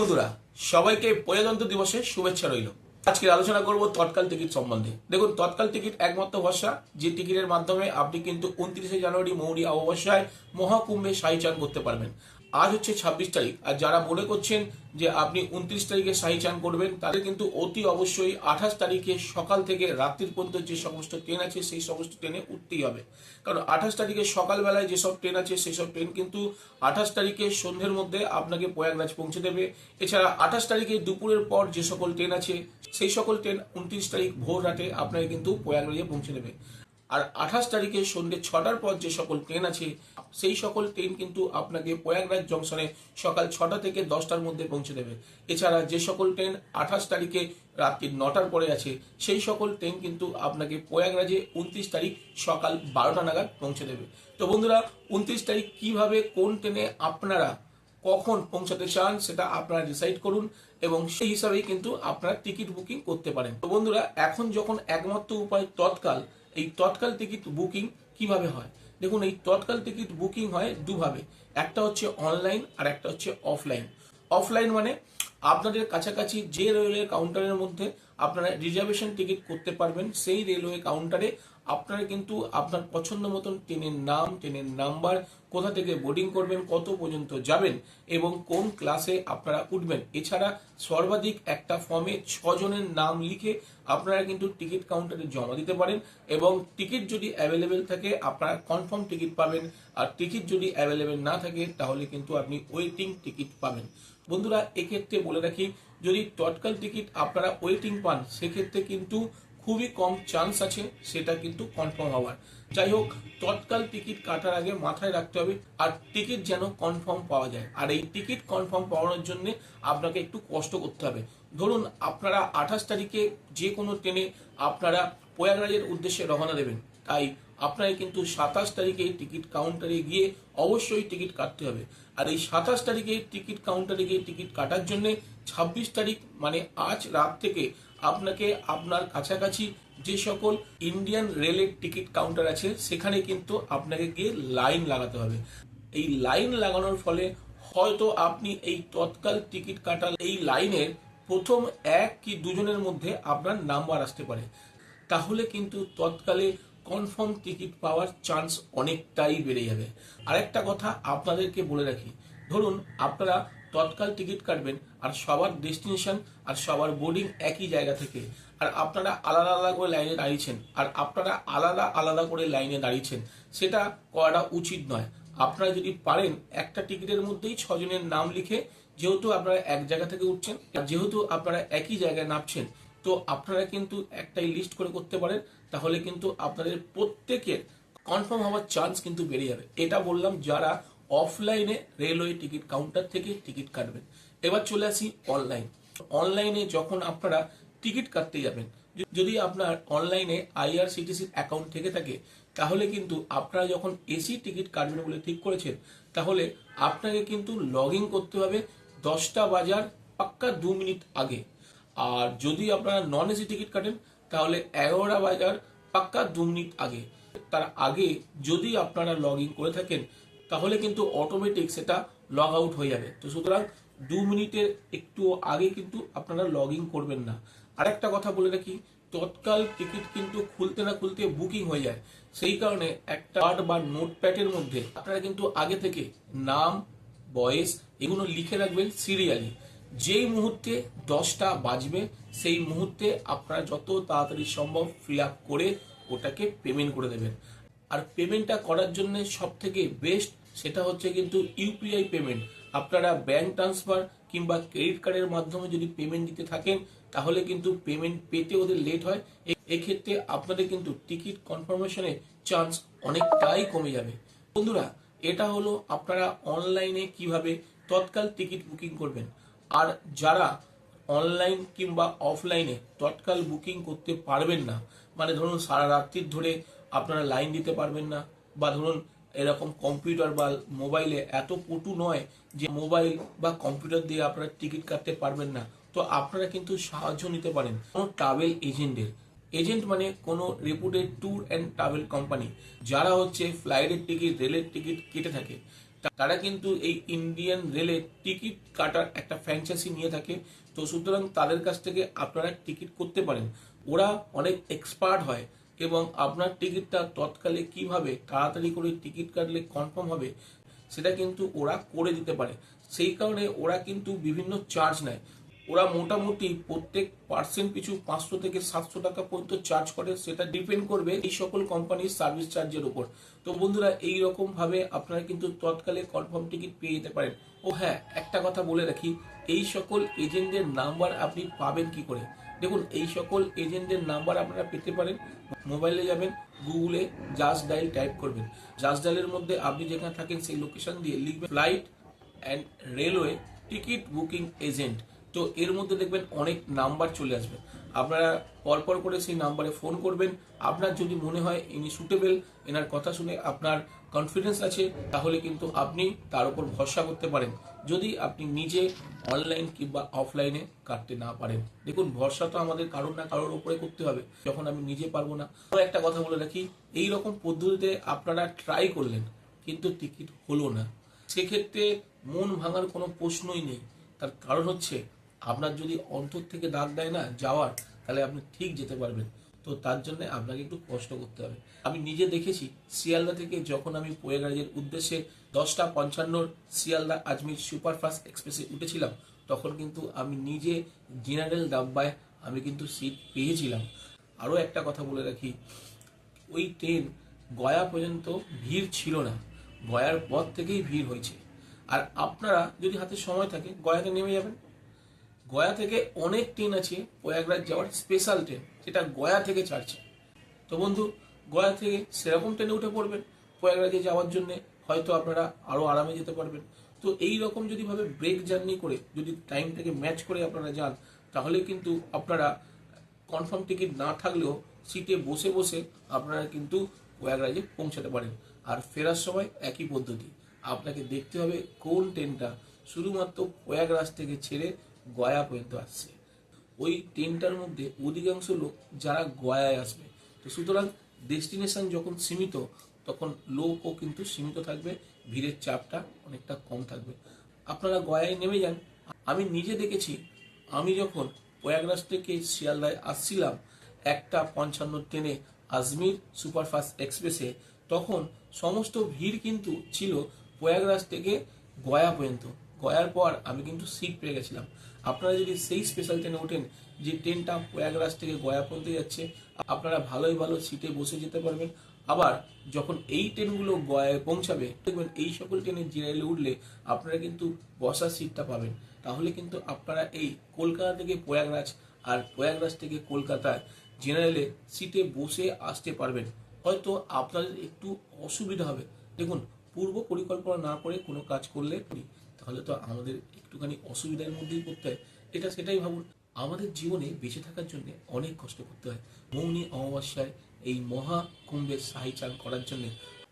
বন্ধুরা, সবাইকে প্রজাতন্ত্র দিবসে শুভেচ্ছা রইল। আজকে আলোচনা করব তৎকাল টিকিট সম্বন্ধে। দেখুন, তৎকাল টিকিট একমাত্র ভরসা যে টিকিটের মাধ্যমে আপনি কিন্তু উনত্রিশে জানুয়ারি মৌরি অমাবস্যায় মহাকুম্ভে সাইচান চান করতে পারবেন। আজ হচ্ছে ছাব্বিশ তারিখ, আর যারা মনে করছেন যে আপনি উনত্রিশ তারিখে শাহী চান করবেন, তাদের কিন্তু অতি অবশ্যই আঠাশ তারিখে সকাল থেকে রাত্রির পর্যন্ত যে সমস্ত ট্রেন আছে, সেই সমস্ত ট্রেনে উঠতেই হবে। কারণ আঠাশ তারিখে সকালবেলায় যেসব ট্রেন আছে সেই সব ট্রেন কিন্তু আঠাশ তারিখে সন্ধ্যের মধ্যে আপনাকে প্রয়াগরাজ পৌঁছে দেবে। এছাড়া আঠাশ তারিখে দুপুরের পর যে সকল ট্রেন আছে, সেই সকল ট্রেন উনত্রিশ তারিখ ভোর রাতে আপনাকে কিন্তু প্রয়াগরাজে পৌঁছে দেবে। আর আঠাশ তারিখে সন্ধ্যে ছটার পর যে সকল ট্রেন আছে, সেই সকল ট্রেন কিন্তু আপনাকে প্রয়াগরাজ জংশনে সকাল ছটা থেকে দশটার মধ্যে পৌঁছে দেবে। এছাড়া যে সকল ট্রেন আঠাশ তারিখে রাত্রি নটার পরে আছে, সেই সকল ট্রেন কিন্তু আপনাকে প্রয়াগরাজে উনত্রিশ তারিখ সকাল বারোটা নাগাদ পৌঁছে দেবে। তো বন্ধুরা, উনত্রিশ তারিখ কীভাবে কোন ট্রেনে আপনারা কখন পৌঁছাতে চান সেটা আপনারা ডিসাইড করুন এবং সেই হিসাবেই কিন্তু আপনারা টিকিট বুকিং করতে পারেন। তো বন্ধুরা, এখন যখন একমাত্র উপায় তৎকাল এই তৎকাল টিকিট বুকিং কীভাবে হয়? দেখুন, এই তৎকাল টিকিট বুকিং হয় দুভাবে। একটা হচ্ছে অনলাইন আর একটা হচ্ছে অফলাইন। অফলাইন মানে আপনাদের কাছাকাছি যে রেলওয়ে কাউন্টারের মধ্যে আপনারা রিজার্ভেশন টিকিট করতে পারবেন, সেই রেলওয়ে কাউন্টারে আপনারা কিন্তু আপনার পছন্দ মতন ট্রেনের নাম, ট্রেনের নাম্বার, কোথা থেকে বোর্ডিং করবেন, কত পর্যন্ত যাবেন এবং কোন ক্লাসে আপনারা উঠবেন। এছাড়া সর্বাধিক একটা ফর্মে ছজনের নাম লিখে আপনারা কিন্তু টিকিট কাউন্টারে জমা দিতে পারেন এবং টিকিট যদি অ্যাভেলেবেল থাকে, আপনারা কনফার্ম টিকিট পাবেন। আর টিকিট যদি অ্যাভেলেবেল না থাকে, তাহলে কিন্তু আপনি ওয়েটিং টিকিট পাবেন। বন্ধুরা, এক্ষেত্রে বলে রাখি, যদি তৎকাল টিকিট আপনারা ওয়েটিং পান, সেক্ষেত্রে কিন্তু খুবই কম চান্স আছে সেটা কিন্তু কনফার্ম হওয়ার। যাই হোক, তৎকাল টিকিট কাটার আগে মাথায় রাখতে হবে আর টিকিট যেন কনফার্ম পাওয়া যায়। আর এই টিকিট কনফার্ম পাওয়ানোর জন্য আপনাকে একটু কষ্ট করতে হবে। ধরুন, আপনারা আঠাশ তারিখে যে কোনো ট্রেনে আপনারা প্রয়াগরাজের উদ্দেশ্যে রওনা দেবেন। তাই আপনাকে কিন্তু সাতাশ তারিখে টিকিট কাউন্টারে গিয়ে অবশ্যই টিকিট কাটতে হবে। আর এই সাতাশ তারিখে টিকিট কাউন্টারে গিয়ে টিকিট কাটার জন্য ছাব্বিশ তারিখ মানে আজ রাত থেকে আপনাকে আপনার কাছাকাছি যে সকল ইন্ডিয়ান রেলের টিকিট কাউন্টার আছে, সেখানে কিন্তু আপনাকে গিয়ে লাইন লাগাতে হবে। এই লাইন লাগানোর ফলে হয়তো আপনি এই তৎকাল টিকিট কাটার এই লাইনের প্রথম এক কি দুজনের মধ্যে আপনার নাম্বার আসতে পারে। তাহলে কিন্তু তৎকালে কনফার্ম টিকিট পাওয়ার চান্স অনেকটাই বেড়ে যাবে। আরেকটা কথা আপনাদেরকে বলে রাখি ধরুন, আপনারা তৎকাল টিকিট কাটবেন আর সবার ডেস্টিনেশন আর সবার বোর্ডিং একই জায়গা থেকে। আর আপনারা আলাদা আলাদা করে লাইনে দাঁড়িয়েছেন আর আপনারা আলাদা আলাদা করে লাইনে দাঁড়িয়েছেন, সেটা করাটা উচিত নয়। আপনারা যদি পারেন, একটা টিকিটের মধ্যেই ছজনের নাম লিখে, যেহেতু আপনারা এক জায়গা থেকে উঠছেন, আর যেহেতু আপনারা একই জায়গায় নামছেন, তো আপনারা কিন্তু একটাই লিস্ট করে করতে পারেন, তাহলে কিন্তু আপনাদের প্রত্যেকের কনফার্ম হওয়ার চান্স কিন্তু বেড়ে যাবে। এটা বললাম যারা অফলাইনে রেলওয়ে টিকিট কাউন্টার থেকে টিকিট কাটবেন। এবার চলে আসি অনলাইন অনলাইনে যখন আপনারা টিকিট কাটতে যাবেন যদি আপনার অনলাইনে আইআরসিটিসির অ্যাকাউন্ট থেকে থাকে, তাহলে কিন্তু আপনারা যখন এসি টিকিট কাটবেন বলে ঠিক করেছেন, তাহলে আপনাকে কিন্তু লগ ইন করতে হবে দশটা বাজার পাক্কা দু মিনিট আগে। আর যদি আপনারা নন এসি টিকিট কাটেন, তাহলে এগারোটা বাজার পাক্কা দু মিনিট আগে। তার আগে যদি আপনারা লগ ইন করে থাকেন তাহলে কিন্তু অটোমেটিক সেটা লগ আউট হয়ে যাবে। তো সুতরাং দু মিনিটের একটু আগে কিন্তু আপনারা লগ ইন করবেন না। আরেকটা কথা বলে রাখি, তৎকাল টিকিট কিন্তু খুলতে না খুলতে বুকিং হয়ে যায়। সেই কারণে একটা কার্ড বা নোটপ্যাডের মধ্যে আপনারা কিন্তু আগে থেকে নাম, বয়স এগুলো লিখে রাখবেন সিরিয়ালি যেই মুহূর্তে দশটা বাজবে, সেই মুহূর্তে আপনারা যত তাড়াতাড়ি সম্ভব ফিল আপ করে ওটাকে পেমেন্ট করে দেবেন। আর পেমেন্টটা করার জন্য সব থেকে বেস্ট সেটা হচ্ছে কিন্তু ইউপিআই পেমেন্ট আপনারা ব্যাংক ট্রান্সফার কিংবা ক্রেডিট কার্ডের মাধ্যমে যদি পেমেন্ট দিতে থাকেন, তাহলে কিন্তু পেমেন্ট পেতে ওদের লেট হয়। এক্ষেত্রে আপনাদের কিন্তু টিকিট কনফার্মেশনের চান্স অনেকটাই কমে যাবে। বন্ধুরা, এটা হলো আপনারা অনলাইনে কীভাবে তৎকাল টিকিট বুকিং করবেন। আর যারা অনলাইন কিংবা অফলাইনে তৎকাল বুকিং করতে পারবেন না মানে ধরুন সারা রাত্রির ধরে আপনারা লাইন দিতে পারবেন না, বা ধরুন এরকম কম্পিউটার বা মোবাইলে এত পটু নয় যে মোবাইল বা কম্পিউটার দিয়ে আপনারা টিকিট কাটতে পারবেন না। তো আপনারা কিন্তু সাহায্য নিতে পারেন। কোনো ট্রাভেল এজেন্টের এজেন্ট মানে কোনো reputed tour and travel company যারা হচ্ছে ফ্লাইটের টিকিট রেলের টিকিট কেটে থাকে। তারা কিন্তু এই ইন্ডিয়ান রেলের টিকিট কাটার একটা ফ্র্যাঞ্চাইজি নিয়ে থাকে। তো সুতরাং তাদের কাছ থেকে আপনারা টিকিট করতে পারেন। ওরা অনেক এক্সপার্ট হয়। এবং আপনার টিকিটটা তৎকালে কীভাবে তাড়াতাড়ি করে টিকিট কাটলে কনফার্ম হবে, সেটা কিন্তু ওরা করে দিতে পারে। সেই কারণে ওরা কিন্তু বিভিন্ন চার্জ নেয়। ওরা মোটামুটি প্রত্যেক পার্সেন্ট পিছু পাঁচশো থেকে সাতশো টাকা পর্যন্ত চার্জ করে, সেটা ডিপেন্ড করবে এই সকল কোম্পানির সার্ভিস চার্জের উপর। তো বন্ধুরা, এই রকম ভাবে আপনারা কিন্তু তৎকালে কনফার্ম টিকিট পেয়ে যেতে পারেন। ও হ্যাঁ একটা কথা বলে রাখি, এই সকল এজেন্টদের নাম্বার আপনি পাবেন কি করে? দেখুন, এই সকল এজেন্টদের নাম্বার আপনারা পেতে পারেন। মোবাইলে যাবেন, গুগলে জাস্ট ডাইল টাইপ করবেন। জাস্ট ডাইলের মধ্যে আপনি যেখানে থাকেন, সেই লোকেশন দিয়ে লিখবেন flight and railway ticket booking agent তো এর মধ্যে দেখবেন অনেক নাম্বার চলে আসবে। আপনারা পরপর করে সেই নাম্বারে ফোন করবেন। আপনার যদি মনে হয় ইনি সুটেবল এনার কথা শুনে আপনার কনফিডেন্স আছে, তাহলে কিন্তু আপনি তার উপর ভরসা করতে পারেন। যদি আপনি নিজে অনলাইন কিংবা অফলাইনে কাটতে না পারেন। দেখুন, ভরসা তো আমাদের কারোর না কারোর উপরে করতে হবে, যখন আমি নিজে পারব না। একটা কথা বলে রাখি এই রকম পদ্ধতিতে আপনারা ট্রাই করলেন, কিন্তু টিকিট হলো না। সেক্ষেত্রে মন ভাঙার কোনো প্রশ্নই নেই। তার কারণ হচ্ছে, আপনার যদি অন্তর থেকে দাগ দেয় না যাওয়ার, তাহলে আপনি ঠিক যেতে পারবেন। তো তার জন্য আপনাকে একটু কষ্ট করতে হবে। আমি নিজে দেখেছি শিয়ালদা থেকে যখন আমি পোয়েগাড়ির উদ্দেশ্যে দশটা পঞ্চান্নর শিয়ালদা আজমির সুপারফাস্ট এক্সপ্রেসে উঠেছিলাম, তখন কিন্তু আমি নিজে জেনারেল ডাব্বায় আমি কিন্তু সিট পেয়েছিলাম। আরও একটা কথা বলে রাখি, ওই ট্রেন গয়া পর্যন্ত ভিড় ছিল না, গয়ার পর থেকেই ভিড় হয়েছে। আর আপনারা যদি হাতে সময় থাকে, গয়াতে নেমে যাবেন। গয়া থেকে অনেক ট্রেন আছে, প্রয়াগরাজ যাওয়ার স্পেশাল ট্রেন যেটা গয়া থেকে ছাড়ছে। তো বন্ধু, গয়া থেকে সেরকম ট্রেনে উঠে পড়বেন, প্রয়াগরাজে যাওয়ার জন্য হয়তো আপনারা আরও আরামে যেতে পারবেন। তো এই রকম যদি ভাবে ব্রেক জার্নি করে, যদি টাইমটাকে ম্যাচ করে আপনারা যান, তাহলে কিন্তু আপনারা কনফার্ম টিকিট না থাকলেও সিটে বসে বসে আপনারা কিন্তু প্রয়াগরাজে পৌঁছাতে পারেন। আর ফেরার সময় একই পদ্ধতি, আপনাকে দেখতে হবে কোন ট্রেনটা শুধুমাত্র প্রয়াগরাজ থেকে ছেড়ে গয়া পর্যন্ত আসছে। ওই ট্রেনটার মধ্যে অধিকাংশ লোক যারা গয়ায় আসবে। তো সুতরাং ডেস্টিনেশন যখন সীমিত, তখন লোকও কিন্তু সীমিত থাকবে, ভিড়ের চাপটা অনেকটা কম থাকবে। আপনারা গয়ায় নেমে যান। আমি নিজে দেখেছি, আমি যখন প্রয়াগরাজ থেকে শিয়ালদায় আসছিলাম, একটা পঞ্চান্ন ট্রেনে আজমির সুপারফাস্ট এক্সপ্রেসে, তখন সমস্ত ভিড় কিন্তু ছিল প্রয়াগরাজ থেকে গয়া পর্যন্ত। গয়ার পর আমি কিন্তু সিট পেয়ে গেছিলাম। আপনারা যদি সেই স্পেশাল ট্রেনে ওঠেন, যে ট্রেনটা প্রয়াগরাজ থেকে গয়া পর্যন্ত যাচ্ছে, আপনারা ভালোই ভালো সিটে বসে যেতে পারবেন। আবার যখন এই ট্রেনগুলো গয়ায় পৌঁছাবে, দেখবেন এই সকল ট্রেনে জেনারেলে উঠলে আপনারা কিন্তু বসার সিটটা পাবেন। তাহলে কিন্তু আপনারা এই কলকাতা থেকে প্রয়াগরাজ আর প্রয়াগরাজ থেকে কলকাতায় জেনারেলে সিটে বসে আসতে পারবেন। হয়তো আপনাদের একটু অসুবিধা হবে। দেখুন, পূর্ব পরিকল্পনা না করে কোনো কাজ করলে তাহলে তো আমাদের একটুখানি অসুবিধার মধ্যেই পড়তে হয়। এটা সেটাই ভাবুন। আমাদের জীবনে বেঁচে থাকার জন্য অনেক কষ্ট করতে হয়। মৌনী অমাবস্যায় এই মহা কুম্ভের সাহি চান করার জন্য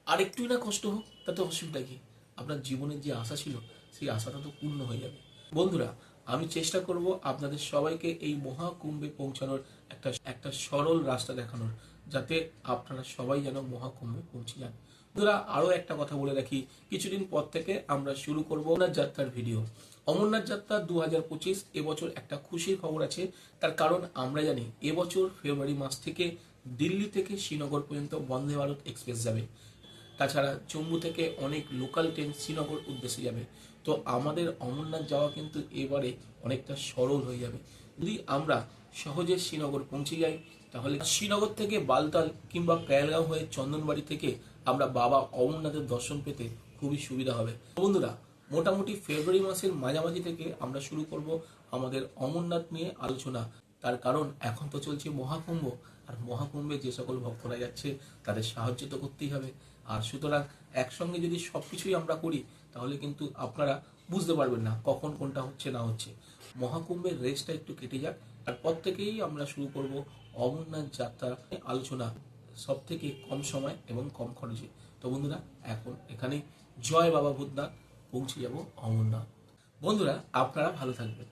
আর একটুই না কষ্ট হোক, তাতে অসুবিধা কি? আপনার জীবনের যে আশা ছিল, সেই আশাটা তো পূর্ণ হয়ে যাবে। বন্ধুরা, আমি চেষ্টা করব আপনাদের সবাইকে এই মহাকুম্ভে পৌঁছানোর একটা একটা সরল রাস্তা দেখানোর, যাতে আপনারা সবাই যেন মহাকুম্ভে পৌঁছে যান। বন্ধুরা আরও একটা কথা বলে রাখি। কিছুদিন পর থেকে আমরা শুরু করব অমরনাথ যাত্রার ভিডিও। অমরনাথ যাত্রা দু হাজার পঁচিশ, এবছর একটা খুশির খবর আছে। তার কারণ আমরা জানি, এবছর ফেব্রুয়ারি মাস থেকে দিল্লি থেকে শ্রীনগর পর্যন্ত বন্দে ভারত এক্সপ্রেস যাবে। তাছাড়া জম্মু থেকে অনেক লোকাল ট্রেন শ্রীনগর উদ্দেশ্যে যাবে। তো আমাদের অমরনাথ যাওয়া কিন্তু এবারে অনেকটা সরল হয়ে যাবে। যদি আমরা সহজে শ্রীনগর পৌঁছে যাই, তাহলে শ্রীনগর থেকে বালতাল কিংবা প্যালগাঁও হয়ে চন্দনবাড়ি থেকে আমরা বাবা অমরনাথের দর্শন পেতে খুবই সুবিধা হবে। বন্ধুরা, মোটামুটি ফেব্রুয়ারি মাসের মাঝামাঝি থেকে আমরা শুরু করব আমাদের অমরনাথ নিয়ে আলোচনা। তার কারণ এখন তো চলছে মহাকুম্ভ, আর মহাকুম্ভে যে সকল ভক্তরা যাচ্ছে তাদের সাহায্য তো করতেই হবে। আর সুতরাং একসঙ্গে যদি সবকিছুই আমরা করি, তাহলে কিন্তু আপনারা বুঝতে পারবেন না কখন কোনটা হচ্ছে না হচ্ছে। মহাকুম্ভের রেসটা একটু কেটে যাক, তারপর থেকেই আমরা শুরু করব অমরনাথ যাত্রা আলোচনা। সব থেকে কম সময় এবং কম খরচে। তো বন্ধুরা, এখন এখানে জয় বাবা ভূতনাথ, পৌঁছে যাব অমরনাথ। বন্ধুরা, আপনারা ভালো থাকবেন।